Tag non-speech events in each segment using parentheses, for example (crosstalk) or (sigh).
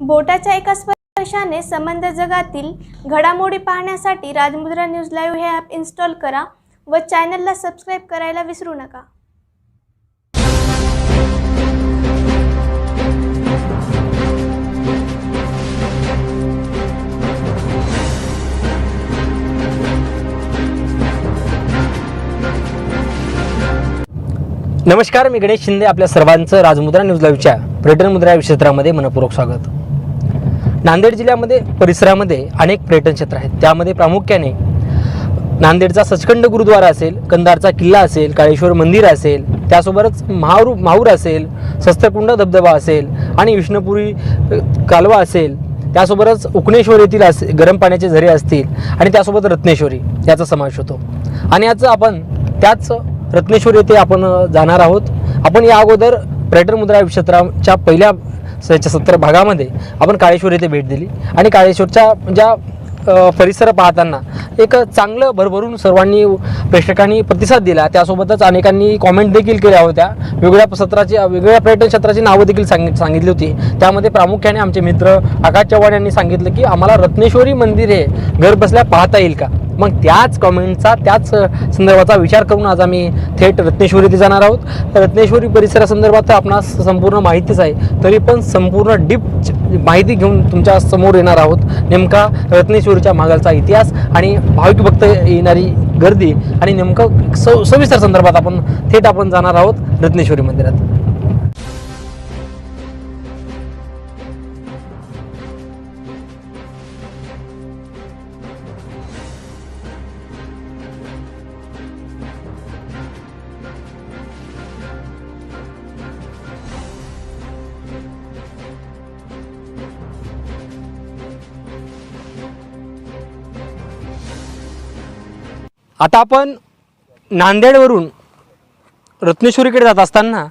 बोटाच्या एका स्पर्शाने संबंध जगातील घडामोडी पाहण्यासाठी राजमुद्रा न्यूज लाईव्ह हे ॲप इन्स्टॉल करा व चॅनलला सबस्क्राईब करायला विसरू नका. नमस्कार मी गणेश शिंदे आपल्या सर्वांचं राजमुद्रा न्यूज लाईव्हच्या पर्यटन मुद्रा या क्षेत्रामध्ये मनपूर्वक स्वागत. नांदेड जिल्ह्यामध्ये परिसरामध्ये अनेक पर्यटन क्षेत्र आहेत. त्यामध्ये प्रामुख्याने नांदेडचा सचखंड गुरुद्वारा असेल कंधारचा किल्ला असेल काळेश्वर मंदिर असेल त्यासोबतच महारू माहूर असेल शस्त्रकुंड धबधबा असेल आणि विष्णुपुरी कालवा असेल त्यासोबतच उकणेश्वर येथील असे गरम पाण्याचे झरे असतील आणि त्यासोबत रत्नेश्वरी याचा समावेश होतो. आणि याचं आपण त्याच रत्नेश्वर येथे आपण जाणार आहोत. आपण या अगोदर पर्यटन मुद्रा क्षेत्राच्या पहिल्या याच्या सत्तर भागामध्ये आपण काळेश्वर येथे भेट दिली. आणि काळेश्वरच्या ज्या परिसर पाहताना एक चांगलं भरभरून सर्वांनी प्रेक्षकांनी प्रतिसाद दिला. त्यासोबतच अनेकांनी कॉमेंट देखील केल्या होत्या. वेगळ्या सत्राची वेगवेगळ्या पर्यटन क्षेत्राची नावं देखील सांगित सांगितली होती. त्यामध्ये प्रामुख्याने आमचे मित्र आकाश चव्हाण यांनी सांगितलं की आम्हाला रत्नेश्वरी मंदिर हे घर बसल्या पाहता येईल का? मग त्याच कमेंटचा त्याच संदर्भाचा विचार करून आज आम्ही थेट रत्नेश्वरी इथे जाणार आहोत. रत्नेश्वरी परिसरासंदर्भात तर आपणास संपूर्ण माहितीच आहे. तरी पण संपूर्ण डीप माहिती घेऊन तुमच्यासमोर येणार आहोत. नेमका रत्नेश्वरीच्या मागालचा इतिहास आणि भाविक भक्त येणारी गर्दी आणि नेमकं सविस्तर संदर्भात आपण थेट आपण जाणार आहोत रत्नेश्वरी मंदिरात. आता आपण नांदेडवरून रत्नेश्वरीकडे जात असताना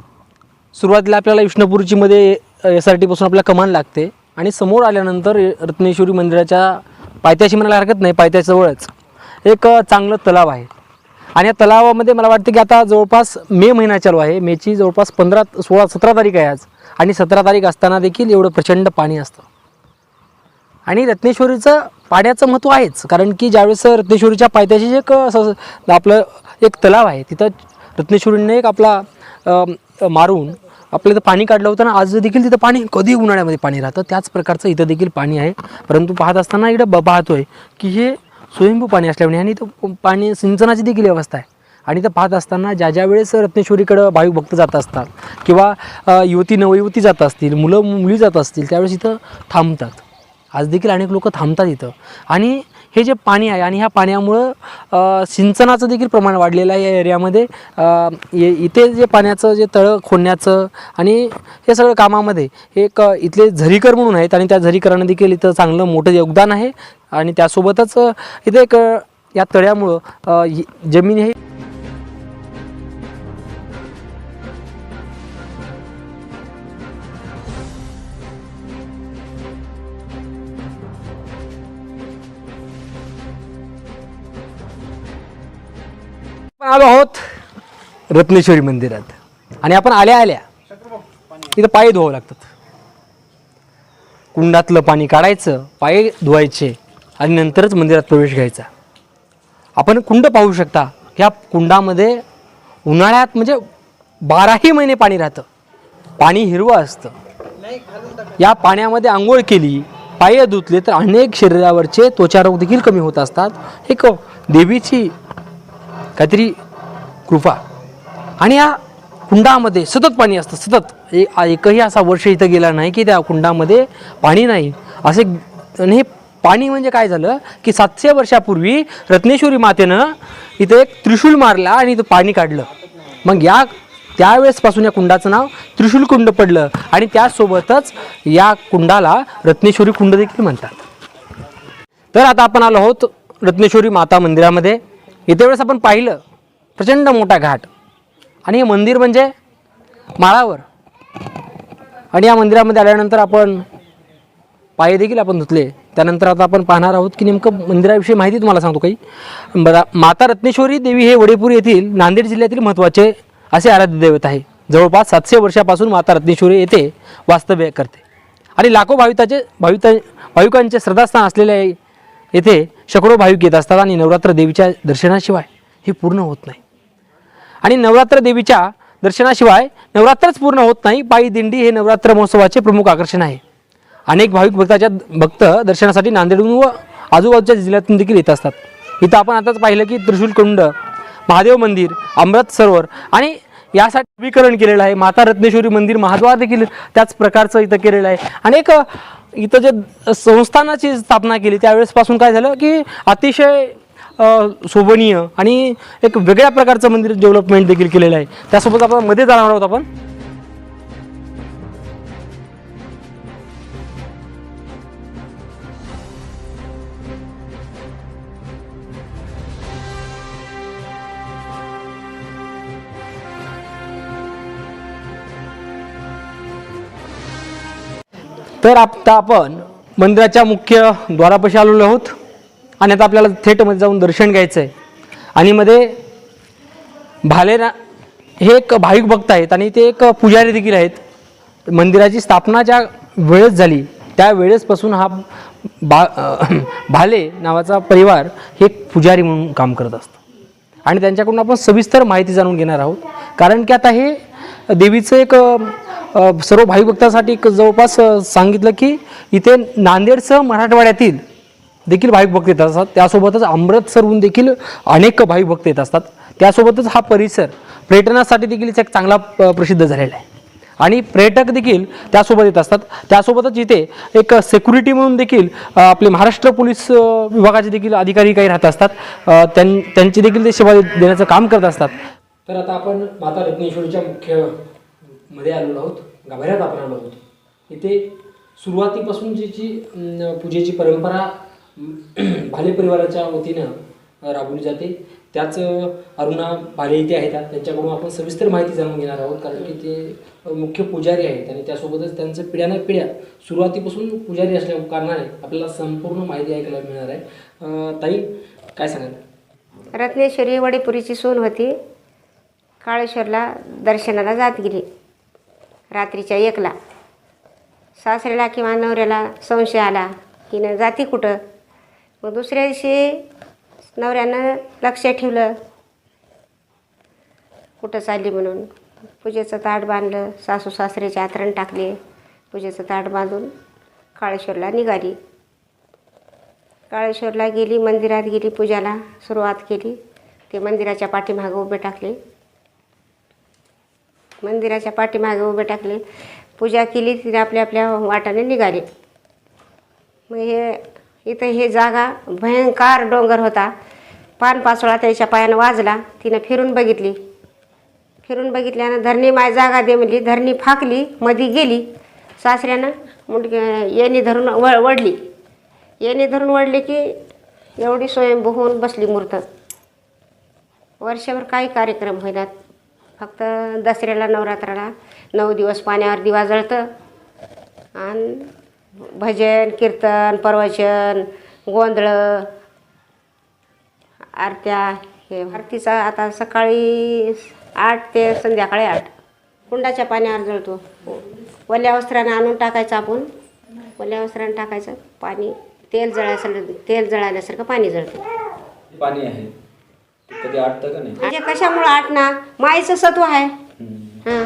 सुरुवातीला आपल्याला विष्णुपूरची मध्ये एस आर टीपासून आपल्याला कमान लागते. आणि समोर आल्यानंतर रत्नेश्वरी मंदिराच्या पायथ्याशी म्हणायला हरकत नाही पायथ्याजवळच. एक चांगलं तलाव आहे. आणि या तलावामध्ये मला वाटतं की आता जवळपास मे महिना चालू आहे. मेची जवळपास पंधरा सोळा सतरा तारीख आहे आज. आणि सतरा तारीख असताना देखील एवढं प्रचंड पाणी असतं. आणि रत्नेश्वरीचं पाण्याचं महत्त्व आहेच. कारण की ज्यावेळेस रत्नेश्वरीच्या पायथ्याशी जे एक असं आपलं एक तलाव आहे तिथं रत्नेश्वरीने एक आपला मारून आपलं इथं पाणी काढलं होतं ना आज देखील तिथं पाणी कधी उन्हाळ्यामध्ये पाणी राहतं त्याच प्रकारचं इथं देखील पाणी आहे. परंतु पाहत असताना इकडं ब पाहतोय की हे स्वयंभू पाणी असल्यामुळे आणि इथं पाणी सिंचनाची देखील व्यवस्था आहे. आणि इथं पाहत असताना ज्या ज्या वेळेस रत्नेश्वरीकडं भाविक भक्त जात असतात किंवा युवती नवयुवती जात असतील मुलं मुली जात असतील त्यावेळेस इथं थांबतात. आज देखील अनेक लोक थांबतात इथं. आणि हे जे पाणी आहे आणि ह्या पाण्यामुळं सिंचनाचं देखील प्रमाण वाढलेलं आहे या एरियामध्ये. इथे जे पाण्याचं जे तळं खोदण्याचं आणि हे सगळं कामामध्ये एक इथले झरीकर म्हणून आहेत आणि त्या झरीकरांना देखील इथं चांगलं मोठं योगदान आहे. आणि त्यासोबतच इथे एक या तळ्यामुळं जमीन हे आलो आहोत रत्नेश्वरी मंदिरात. आणि आपण आल्या आल्या इथं पाय धुवावं लागतात. कुंडातलं पाणी काढायचं पाय धुवायचे आणि नंतरच मंदिरात प्रवेश घ्यायचा. आपण कुंड पाहू शकता ह्या कुंडामध्ये उन्हाळ्यात म्हणजे बाराही महिने पाणी राहतं. पाणी हिरवं असतं. या पाण्यामध्ये आंघोळ केली पाय धुतले तर अनेक शरीरावरचे त्वचारोग देखील कमी होत असतात. एक देवीची काहीतरी कृपा. आणि या कुंडामध्ये सतत पाणी असतं सतत. ए- एकही असा वर्ष इथं गेला नाही की त्या कुंडामध्ये पाणी नाही. असे आणि हे पाणी म्हणजे काय झालं की सातशे वर्षापूर्वी रत्नेश्वरी मातेनं इथं एक त्रिशूल मारला आणि इथं पाणी काढलं. मग या त्यावेळेसपासून या कुंडाचं नाव त्रिशूल कुंड पडलं आणि त्यासोबतच या कुंडाला रत्नेश्वरी कुंड देखील म्हणतात. तर आता आपण आलो आहोत रत्नेश्वरी माता मंदिरामध्ये. इथे वेळेस आपण पाहिलं प्रचंड मोठा घाट. आणि हे मंदिर म्हणजे माळावर. आणि या मंदिरामध्ये आल्यानंतर आपण पाय देखील आपण धुतले. त्यानंतर आता आपण पाहणार आहोत की नेमकं मंदिराविषयी माहिती तुम्हाला सांगतो काही. बरा माता रत्नेश्वरी देवी हे वडेपूर येथील नांदेड जिल्ह्यातील महत्त्वाचे असे आराध्य दैवत आहे. जवळपास सातशे वर्षापासून माता रत्नेश्वरी येथे वास्तव्य करते. आणि लाखो भाविकाचे भाविता भाविकांचे श्रद्धास्थान असलेले येथे शेकडो भाविक येत असतात आणि नवरात्र देवीच्या दर्शनाशिवाय हे पूर्ण होत नाही. आणि नवरात्र देवीच्या दर्शनाशिवाय नवरात्रच पूर्ण होत नाही. पायी दिंडी हे नवरात्र महोत्सवाचे प्रमुख आकर्षण आहे. अनेक भाविक भक्ताच्या भक्त दर्शनासाठी नांदेडहून व आजूबाजूच्या जिल्ह्यातून देखील येत असतात. इथं आपण आताच पाहिलं की त्रिशूलकुंड महादेव मंदिर अमृत सरोवर आणि यासाठी नवीकरण केलेलं आहे. माता रत्नेश्वरी मंदिर महाद्वार देखील त्याच प्रकारचं इथं केलेलं आहे. अनेक इथं जे संस्थानाची स्थापना केली त्यावेळेसपासून काय झालं की अतिशय शोभनीय आणि एक वेगळ्या प्रकारचं मंदिर डेव्हलपमेंट देखील केलेलं आहे. त्यासोबत आपण मध्ये जाणार आहोत आपण. तर आता आपण मंदिराच्या मुख्य द्वारापाशी आलेलो आहोत. आणि आता आपल्याला थेटमध्ये जाऊन दर्शन घ्यायचं आहे आणि मध्ये भालेरा हे एक भाविक भक्त आहेत आणि ते एक पुजारी देखील आहेत. मंदिराची स्थापना ज्या वेळेस झाली त्या वेळेसपासून हा बा (clears throat) भाले नावाचा परिवार हे एक पुजारी म्हणून काम करत असतो. आणि त्यांच्याकडून आपण सविस्तर माहिती जाणून घेणार आहोत. कारण की आता हे देवीचं एक सर्व भाविक भक्तांसाठी जवळपास सांगितलं की इथे नांदेडसह मराठवाड्यातील देखील भाविक भक्त येत असतात. त्यासोबतच अमृतसरहून देखील अनेक भाविक भक्त येत असतात. त्यासोबतच हा परिसर पर्यटनासाठी देखील एक चांगला प्रसिद्ध झालेला आहे. आणि पर्यटक देखील त्यासोबत येत असतात. त्यासोबतच इथे एक सेक्युरिटी म्हणून देखील आपले महाराष्ट्र पोलीस विभागाचे देखील अधिकारी काही राहत असतात. त्यां त्यांची देखील ते सेवा देण्याचं काम करत असतात. तर आता आपण माता रत्नेश्वरीच्या मुख्य मध्ये आलेलो आहोत गाभाऱ्यात आपण आलो आहोत. इथे सुरुवातीपासून जी जी पूजेची परंपरा (clears throat) भाले परिवाराच्या वतीनं राबवली जाते. त्याच अरुणा भाले इथे आहेत. त्यांच्याकडून आपण सविस्तर माहिती जाणून घेणार आहोत. कारण की ते मुख्य पुजारी आहेत आणि त्यासोबतच त्यांचं पिढ्यानं पिढ्या सुरुवातीपासून पुजारी असल्या कारणाने आपल्याला संपूर्ण माहिती ऐकायला मिळणार आहे. ताई काय सांगाल? रत्नेश्वरी वडेपुरीची सून होती. काळेश्वरला दर्शनाला जात गेली. रात्रीच्या एकला. सासऱ्याला किंवा नवऱ्याला संशय आला हिनं जाती कुठं? मग दुसऱ्या दिवशी नवऱ्यानं लक्ष ठेवलं. कुठं चालली म्हणून? पूजेचं ताट बांधलं सासू सासऱ्याचे आतरण टाकले पूजेचं ताट बांधून काळेश्वरला निघाली. काळेश्वरला गेली मंदिरात गेली पूजाला सुरुवात केली. ते मंदिराच्या पाठीमागे उभे टाकले. मंदिराच्या पाठीमागे उभे टाकले. पूजा केली तिने आपल्या आपल्या वाटाने निघाले. मग हे इथं हे जागा भयंकर डोंगर होता. पानपाचोळा त्याच्या पायानं वाजला. तिनं फिरून बघितली. फिरून बघितल्यानं धरणी माय जागा दे म्हणली. धरणी फाकली मधी गेली. सासऱ्यानं मुंड येणी धरून व वडली येणे धरून वडली की एवढी स्वयंभू होऊन बसली मूर्त. वर्षभर काही कार्यक्रम होईनात. फक्त दसऱ्याला नवरात्राला नऊ दिवस पाण्यावर दिवा जळतं आणि भजन कीर्तन प्रवचन गोंधळं आरत्या हे आरतीचा आता सकाळी आठ ते संध्याकाळी आठ. कुंडाच्या पाण्यावर जळतो वल्या वस्त्रानं आणून टाकायचं आपण. वल्या वस्त्रानं टाकायचं. पाणी तेल जळायसारखं तेल जळाल्यासारखं पाणी जळतं. पाणी आहे. कधी आटतं का नाही? म्हणजे कशामुळं आठ ना माईचं सत्व आहे. हां.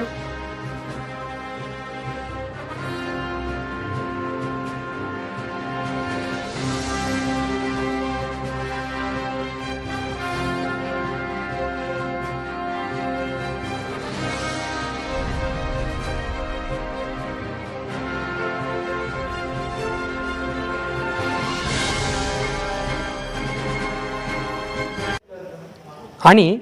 आणि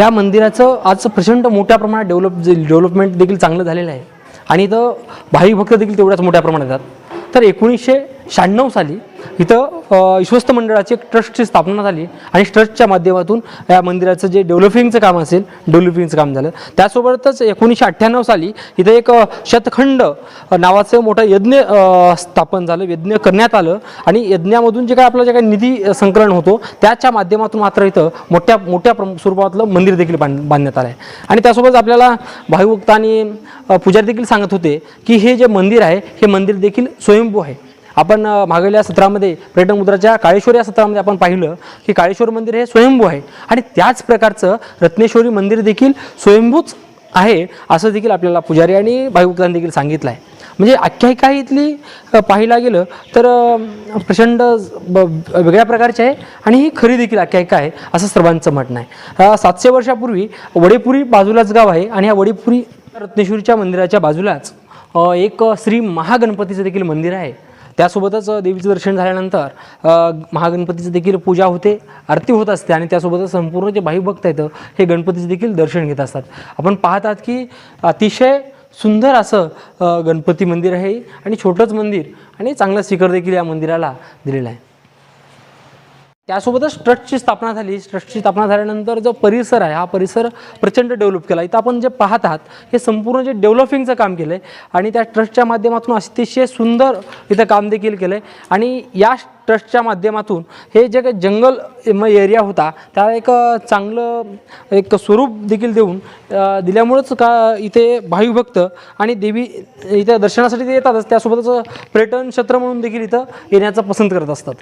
या मंदिराचं आज प्रचंड मोठ्या प्रमाणात डेव्हलप डेव्हलपमेंट देखील चांगलं झालेलं आहे. आणि इथं भाविक भक्त देखील तेवढ्याच मोठ्या प्रमाणात येतात. तर एकोणीसशे शहाण्णव साली इथं विश्वस्त मंडळाची एक ट्रस्टची स्थापना झाली आणि ट्रस्टच्या माध्यमातून या मंदिराचं जे डेव्हलपिंगचं काम असेल डेव्हलपिंगचं काम झालं. त्यासोबतच एकोणीसशे अठ्ठ्याण्णव साली इथं एक शतखंड नावाचं मोठं यज्ञ स्थापन झालं यज्ञ करण्यात आलं आणि यज्ञामधून जे काय आपलं जे काही निधी संकलन होतो त्याच्या माध्यमातून मात्र इथं मोठ्या मोठ्या स्वरूपातलं मंदिर देखील बांध बांधण्यात आलं आहे आणि त्यासोबत आपल्याला भाविभक्त आणि पुजारी देखील सांगत होते की हे जे मंदिर आहे हे मंदिर देखील स्वयंभू आहे. आपण अ, सत्रामध्ये पर्यटन मुद्राच्या काळेश्वर या सत्रामध्ये आपण पाहिलं की काळेश्वर मंदिर हे स्वयंभू आहे. आणि त्याच प्रकारचं रत्नेश्वरी मंदिर देखील स्वयंभूच आहे असं देखील आपल्याला पुजारी आणि भाविभक्तांनी देखील सांगितलं आहे म्हणजे आख्यायिका इथली पाहायला गेलं तर प्रचंड ब- वेगळ्या प्रकारची आहे आणि ही खरी देखील आख्यायिका आहे असं सर्वांचं म्हणणं आहे. सातशे वर्षापूर्वी वडेपुरी बाजूलाच गाव आहे आणि या वडेपुरी रत्नेश्वरीच्या मंदिराच्या बाजूलाच एक श्री महागणपतीचं देखील मंदिर आहे. त्यासोबतच देवीचं दर्शन झाल्यानंतर महागणपतीचं देखील पूजा होते आरती होत असते आणि त्यासोबतच संपूर्ण जे भाविभक्त आहेत हे गणपतीचं देखील दर्शन घेत असतात. आपण पाहतात की अतिशय सुंदर असं गणपती मंदिर आहे आणि छोटंच मंदिर आणि चांगलं शिखर देखील या मंदिराला दिलेलं आहे. त्यासोबतच ट्रस्टची स्थापना झाली. ट्रस्टची स्थापना झाल्यानंतर जो परिसर आहे हा परिसर प्रचंड डेव्हलप केला. इथं आपण जे पाहत आहात हे संपूर्ण जे डेव्हलपिंगचं काम केलं आहे आणि त्या ट्रस्टच्या माध्यमातून अतिशय सुंदर इथं काम देखील केलं आहे आणि या ट्रस्टच्या माध्यमातून हे जे काही जंगल म एरिया होता त्याला एक चांगलं एक स्वरूप देखील देऊन दिल्यामुळंच का इथे भाविभक्त आणि देवी इथं दर्शनासाठी ते येतातच. त्यासोबतच पर्यटन क्षेत्र म्हणून देखील इथं येण्याचं पसंत करत असतात.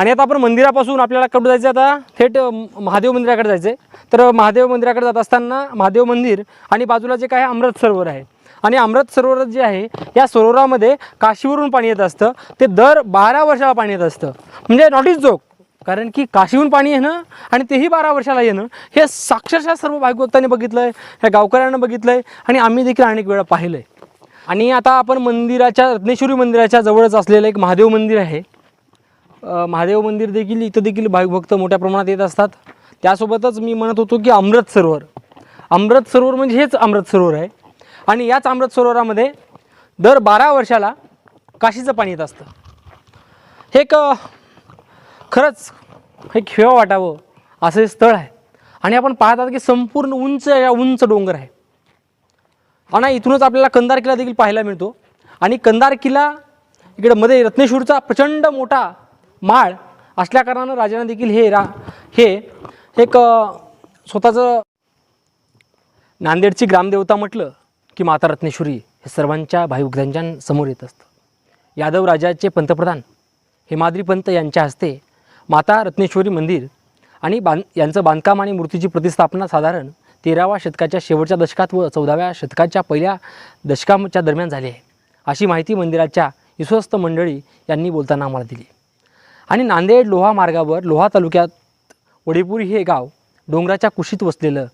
आणि आता आपण मंदिरापासून आपल्याला कुठं जायचं आता? थेट महादेव मंदिराकडे जायचं आहे तर महादेव मंदिराकडे जात असताना महादेव मंदिर आणि बाजूला जे काय आहे अमृत सरोवर आहे. आणि अमृत सरोवर जे आहे या सरोवरामध्ये काशीवरून पाणी येत असतं. ते दर बारा वर्षाला पाणी येत असतं. म्हणजे नॉट इज जोक कारण की काशीहून पाणी येणं आणि तेही बारा वर्षाला येणं हे साक्षरशः सर्व भागवतांनी बघितलं आहे ह्या गावकऱ्यांना बघितलं आहे आणि आम्ही देखील अनेक वेळा पाहिलं आहे आणि आता आपण मंदिराच्या रत्नेश्वरी मंदिराच्या जवळच असलेलं एक महादेव मंदिर आहे. महादेव मंदिर देखील इथं देखील भाविकभक्त मोठ्या प्रमाणात येत असतात. त्यासोबतच मी म्हणत होतो की अमृत सरोवर. अमृत सरोवर म्हणजे हेच अमृत सरोवर आहे. आणि याच अमृत सरोवरामध्ये दर बारा वर्षाला काशीचं पाणी येत असतं. हे एक खरंच हे खेळ वाटावं असं हे स्थळ आहे. आणि आपण पाहतात की संपूर्ण उंच या उंच डोंगर आहे. आणि इथूनच आपल्याला कंदार किल्ला देखील पाहायला मिळतो. आणि कंदार किल्ला इकडे मध्ये रत्नेश्वरचा प्रचंड मोठा माळ असल्याकारणानं राजाने देखील हे रा हे एक स्वतःचं नांदेडची ग्रामदेवता म्हटलं की माता रत्नेश्वरी हे सर्वांच्या भाविभक्तांच्या येत असतं. यादव राजाचे पंतप्रधान हेमाद्री पंत यांच्या हस्ते माता रत्नेश्वरी मंदिर आणि बांध यांचं बांधकाम आणि मूर्तीची प्रतिस्थापना साधारण तेराव्या शतकाच्या शेवटच्या दशकात व चौदाव्या शतकाच्या पहिल्या दशकाच्या दरम्यान झाली आहे. अशी माहिती मंदिराच्या विश्वस्त मंडळी यांनी बोलताना आम्हाला दिली. आणि नांदेड लोहा मार्गावर लोहा तालुक्यात वडीपुरी हे गाव डोंगराच्या कुशीत वसलेलं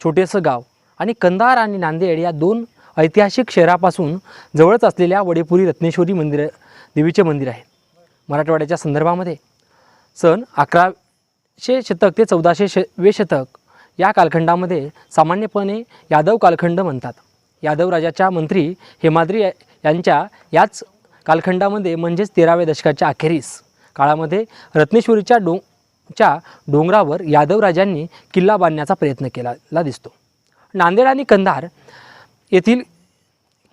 छोटेसं गाव आणि कंधार आणि नांदेड या दोन ऐतिहासिक शहरापासून जवळच असलेल्या वडेपुरी रत्नेश्वरी मंदिर देवीचे मंदिर आहे. मराठवाड्याच्या संदर्भामध्ये सन अकराशे शतक ते चौदाशे श वे शतक या कालखंडामध्ये सामान्यपणे यादव कालखंड म्हणतात. यादव राजाच्या मंत्री हेमाद्री यांच्या याच कालखंडामध्ये म्हणजेच तेराव्या दशकाच्या अखेरीस काळामध्ये रत्नेश्वरीच्या डों च्या डोंगरावर यादव राजांनी किल्ला बांधण्याचा प्रयत्न केला दिसतो. नांदेड आणि कंधार येथील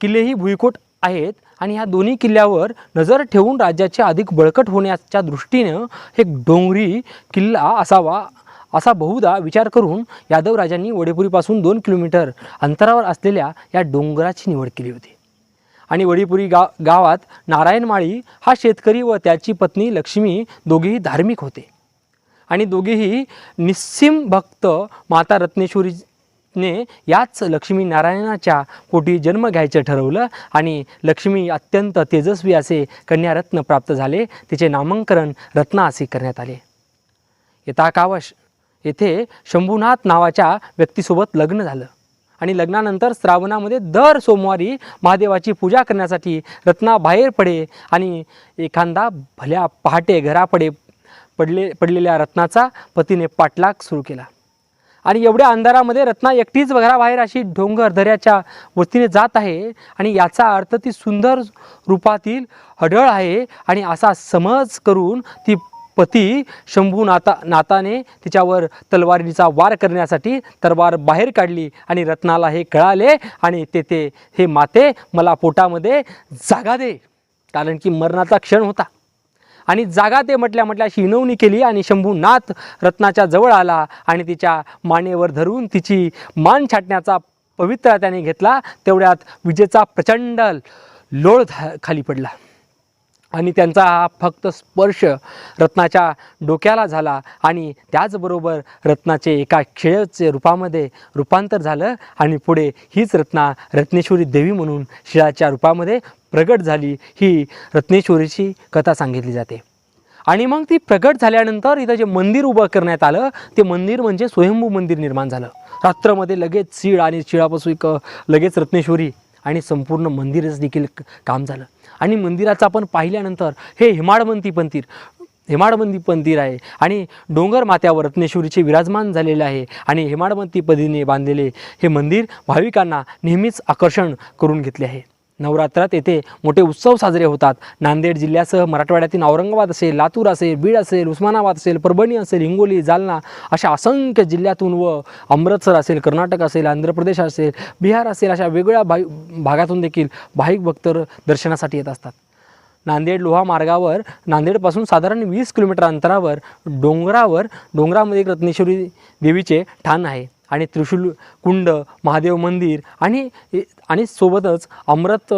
किल्लेही भुईकोट आहेत आणि ह्या दोन्ही किल्ल्यावर नजर ठेवून राज्याचे अधिक बळकट होण्याच्या दृष्टीनं एक डोंगरी किल्ला असावा असा बहुधा विचार करून यादव राजांनी वडेपुरीपासून दोन किलोमीटर अंतरावर असलेल्या या डोंगराची निवड केली होती. आणि वडीपुरी गाव गावात नारायणमाळी हा शेतकरी व त्याची पत्नी लक्ष्मी दोघेही धार्मिक होते. आणि दोघेही निस्सिम भक्त माता रत्नेश्वरीने याच लक्ष्मी नारायणाच्या पोटी जन्म घ्यायचं ठरवलं आणि लक्ष्मी अत्यंत तेजस्वी असे कन्यारत्न प्राप्त झाले. तिचे नामांकरण रत्ना असे करण्यात आले. यथा कावश येथे शंभूनाथ नावाच्या व्यक्तीसोबत लग्न झालं. आणि लग्नानंतर श्रावणामध्ये दर सोमवारी महादेवाची पूजा करण्यासाठी रत्ना बाहेर पडे आणि एखादा भल्या पहाटे घरापडे पडले पडलेल्या रत्नाचा पतीने पाठलाग सुरू केला. आणि एवढ्या अंधारामध्ये रत्ना एकटीच घराबाहेर अशी डोंगर दऱ्याच्या वतीने जात आहे आणि याचा अर्थ ती सुंदर रूपातील हडळ आहे आणि असा समज करून ती पती शंभू नाता नाताने तिच्यावर तलवारीचा वार करण्यासाठी तलवार बाहेर काढली आणि रत्नाला हे कळाले आणि तेथे हे माते मला पोटामध्ये जागा दे. कारण की मरणाचा क्षण होता. आणि जागा ते म्हटल्या म्हटल्या अशी विनवणी केली आणि शंभूनाथ रत्नाच्या जवळ आला आणि तिच्या मानेवर धरून तिची मान छाटण्याचा पवित्रा त्याने घेतला. तेवढ्यात विजेचा प्रचंड लोळ खाली पडला. आणि त्यांचा हा फक्त स्पर्श रत्नाच्या डोक्याला झाला आणि त्याचबरोबर रत्नाचे एका खेळचे रूपामध्ये रूपांतर झालं आणि पुढे हीच रत्ना रत्नेश्वरी देवी म्हणून शिळाच्या रूपामध्ये प्रगट झाली. ही रत्नेश्वरीची कथा सांगितली जाते. आणि मग ती प्रगट झाल्यानंतर इथं जे मंदिर उभं करण्यात आलं ते मंदिर म्हणजे स्वयंभू मंदिर निर्माण झालं. रात्रमध्ये लगेच शिळ आणि शिळापासून एक लगेच रत्नेश्वरी आणि संपूर्ण मंदिरच देखील काम झालं. आणि मंदिराचं आपण पाहिल्यानंतर हे हिमाडमंती मंदिर हेमाडमंती मंदिर आहे. आणि डोंगर माथ्यावर रत्नेश्वरीचे विराजमान झालेले आहे. आणि हेमाडबंती पदीने बांधलेले हे मंदिर भाविकांना नेहमीच आकर्षण करून घेतले आहे. नवरात्रात येथे मोठे उत्सव साजरे होतात. नांदेड जिल्ह्यासह मराठवाड्यातील औरंगाबाद असेल लातूर असेल बीड असेल उस्मानाबाद असेल परभणी असेल हिंगोली जालना अशा असंख्य जिल्ह्यातून व अमृतसर असेल कर्नाटक असेल आंध्र प्रदेश असेल बिहार असेल अशा वेगवेगळ्या भाई भागातून देखील भाविक भक्त दर्शनासाठी येत असतात. नांदेड लोहा मार्गावर नांदेडपासून साधारण वीस किलोमीटर अंतरावर डोंगरावर डोंगरामध्ये एक रत्नेश्वरी देवीचे ठाण आहे. आणि त्रिशूल कुंड महादेव मंदिर आणि आणि सोबतच अमृत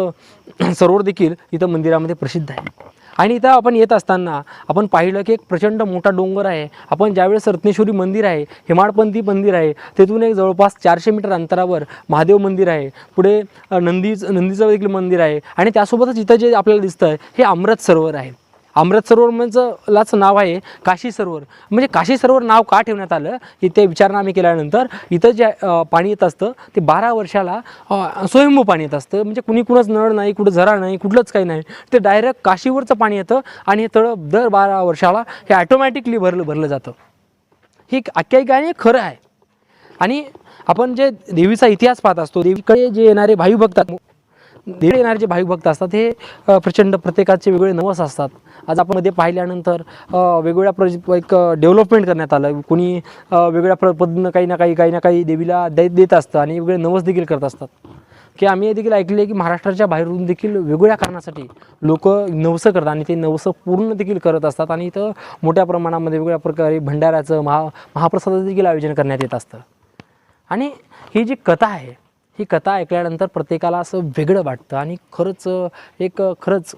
सरोवर देखील इथं मंदिरामध्ये प्रसिद्ध आहे. आणि इथं आपण येत असताना आपण पाहिलं की एक प्रचंड मोठा डोंगर आहे. आपण ज्यावेळेस रत्नेश्वरी मंदिर आहे हेमाडपंथी मंदिर आहे तेथून एक जवळपास चारशे मीटर अंतरावर महादेव मंदिर आहे. पुढे नंदीच नंदीचं देखील मंदिर आहे. आणि त्यासोबतच इथं जे आपल्याला दिसतं आहे हे अमृत सरोवर आहे. अमृत सरोवर म्हणजे लाच नाव आहे काशी सरोवर. म्हणजे काशी सरोवर नाव का ठेवण्यात आलं? इथे विचारणा आम्ही केल्यानंतर इथं जे पाणी येत असतं ते बारा वर्षाला स्वयंभू पाणी येत असतं. म्हणजे कुणी कुणंच नळ नाही कुठं झरा नाही कुठलंच काही नाही. ते डायरेक्ट काशीवरचं पाणी येतं आणि हे तळं दर बारा वर्षाला हे ॲटोमॅटिकली भरलं भरलं जातं. ही एक आख्यायिका आणि खरं आहे. आणि आपण जे देवीचा इतिहास पाहत असतो देवीकडे जे येणारे भाई भक्त देवीकडे येणारे जे भाविक भक्त असतात हे प्रचंड प्रत्येकाचे वेगवेगळे नवस असतात. आज आपण मध्ये पाहिल्यानंतर वेगवेगळ्या प्र एक डेव्हलपमेंट करण्यात आलं. कोणी वेगवेगळ्या प्र पद्धतीनं काही ना काही काही ना काही देवीला देत देत असतं आणि वेगवेगळे नवस देखील करत असतात. की आम्ही हे देखील ऐकले की महाराष्ट्राच्या बाहेरून देखील वेगवेगळ्या कारणासाठी लोक नवसं करतात आणि ते नवसं पूर्ण देखील करत असतात आणि इथं मोठ्या प्रमाणामध्ये वेगवेगळ्या प्रकारे भंडाऱ्याचं महा महाप्रसादाचं देखील आयोजन करण्यात येत असतं. आणि ही जी कथा आहे ही कथा ऐकल्यानंतर प्रत्येकाला असं वेगळं वाटतं. आणि खरंच एक खरंच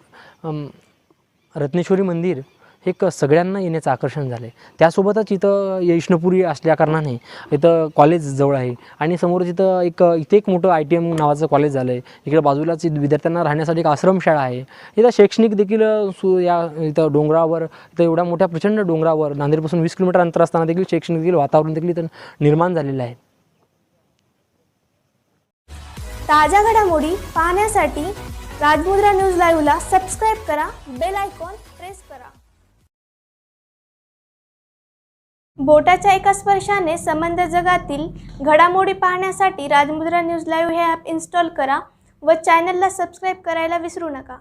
रत्नेश्वरी मंदिर हे एक सगळ्यांना येण्याचं आकर्षण झालं आहे त्यासोबतच इथं यैष्णपुरी असल्याकारणाने इथं कॉलेज जवळ आहे. आणि समोर तिथं एक इथे एक मोठं आय टी एम नावाचं कॉलेज झालं आहे इकडे बाजूलाच विद्यार्थ्यांना राहण्यासाठी एक आश्रमशाळा आहे. इथं शैक्षणिक देखील सु या इथं डोंगरावर इथं एवढ्या मोठ्या प्रचंड डोंगरावर नांदेडपासून वीस किलोमीटर अंतर असताना देखील शैक्षणिक देखील वातावरण देखील इथं निर्माण झालेलं आहे. ताज्या घडामोडी पाहण्यासाठी राजमुद्रा न्यूज लाईव्हला सबस्क्राईब करा बेल आयकॉन प्रेस करा. बोटाच्या एका स्पर्शाने संबंध जगातील घडामोडी पाहण्यासाठी राजमुद्रा न्यूज लाईव्ह हे ॲप इन्स्टॉल करा व चॅनलला सबस्क्राईब करायला विसरू नका.